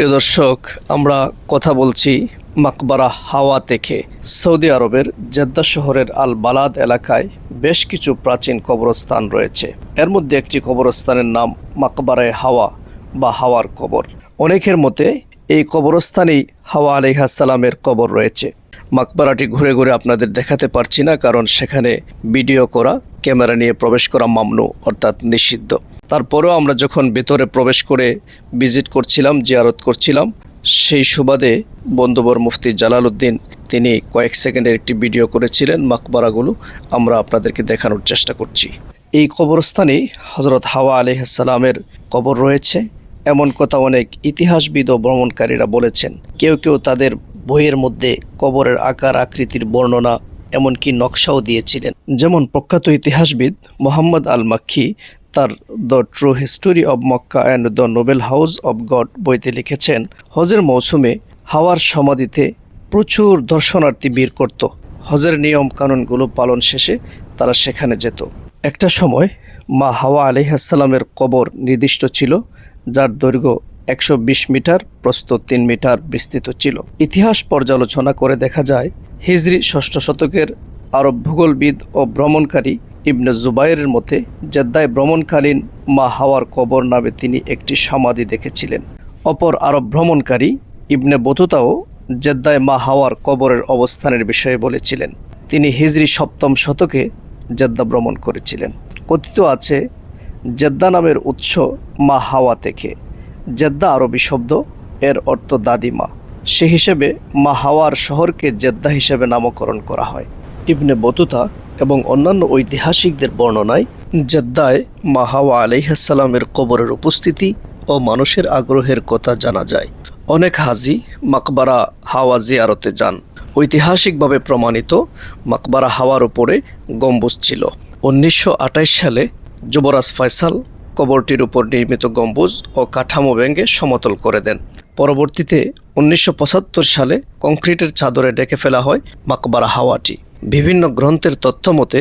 প্রিয় দর্শক, আমরা কথা বলছি মাকবারা হাওয়া থেকে। সৌদি আরবের জেদ্দা শহরের আল বালাদ এলাকায় বেশ কিছু প্রাচীন কবরস্থান রয়েছে। এর মধ্যে একটি কবরস্থানের নাম মাকবারায় হাওয়া বা হাওয়ার কবর। অনেকের মতে এই কবরস্থানেই হাওয়া আলহাসালামের কবর রয়েছে। মাকবারাটি ঘুরে ঘুরে আপনাদের দেখাতে পারছি না, কারণ সেখানে ভিডিও করা, ক্যামেরা নিয়ে প্রবেশ করা মামনু, অর্থাৎ নিষিদ্ধ। তারপরেও আমরা যখন ভেতরে প্রবেশ করে ভিজিট করছিলাম, জিয়ারত করছিলাম, সেই সুবাদে বন্ধুবর মুফতি জালালউদ্দিন তিনি কয়েক সেকেন্ডের একটি ভিডিও করেছিলেন মাকবারাগুলো, আমরা আপনাদেরকে দেখানোর চেষ্টা করছি। এই কবরস্থানে হজরত হাওয়া আলহাসালামের কবর রয়েছে। এমন কথা অনেক ইতিহাসবিদ ও ভ্রমণকারীরা বলেছেন, কেউ কেউ তাদের বইয়ের মধ্যে কবরের আকার, আকৃতির বর্ণনা, এমনকি নকশাও দিয়েছিলেন। যেমন প্রখ্যাত ইতিহাসবিদ মোহাম্মদ আল মাক্ষি তার the true history of Mecca and the noble house of God বইতে লিখেছেন, হজের মৌসুমে হাওয়ার সমাধিতে প্রচুর দর্শনার্থী ভিড় করত। হজের নিয়ম কানুনগুলো পালন শেষে তারা সেখানে যেত। একটা সময় মা হাওয়া আলিহাসাল্লামের কবর নির্দিষ্ট ছিল, যার দৈর্ঘ্য একশো বিশ মিটার, প্রস্থ তিন মিটার বিস্তৃত ছিল। ইতিহাস পর্যালোচনা করে দেখা যায়, হিজরি ষষ্ঠ শতকের আরব ভূগোলবিদ ও ভ্রমণকারী ইবনে জুবাইরের মতে, জেদ্দায় ভ্রমণকালীন মা হাওয়ার কবর নামে তিনি একটি সমাধি দেখেছিলেন। অপর আরব ভ্রমণকারী ইবনে বতুতাও জেদ্দায় মা হাওয়ার কবরের অবস্থানের বিষয়ে বলেছিলেন। তিনি হিজরি সপ্তম শতকে জেদ্দা ভ্রমণ করেছিলেন। কথিত আছে, জেদ্দা নামের উৎস মা হাওয়া থেকে। জেদ্দা আরবি শব্দ, এর অর্থ দাদিমা সে হিসেবে মা হাওয়ার শহরকে জেদ্দা হিসেবে নামকরণ করা হয়। ইবনে বতুতা এবং অন্যান্য ঐতিহাসিকদের বর্ণনায় জেদ্দায় মা হাওয়া আলাইহাসাল্লামের কবরের উপস্থিতি ও মানুষের আগ্রহের কথা জানা যায়। অনেক হাজি মাকবারা হাওয়া জিয়ারতে যান। ঐতিহাসিকভাবে প্রমাণিত মাকবারা হাওয়ার উপরে গম্বুজ ছিল। উনিশশো আঠাশ সালে যুবরাজ ফয়সাল কবরটির উপর নির্মিত গম্বুজ ও কাঠামো ভেঙে সমতল করে দেন। পরবর্তীতে উনিশশো পঁচাত্তর সালে কংক্রিটের চাদরে ডেকে ফেলা হয় মাকবারা হাওয়াটি। বিভিন্ন গ্রন্থের তথ্য মতে,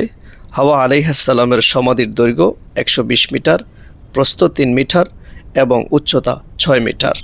হাওয়া আলাইহাসাল্লামের সমাধির দৈর্ঘ্য একশো বিশ মিটার, প্রস্থ তিন মিটার এবং উচ্চতা ছয় মিটার।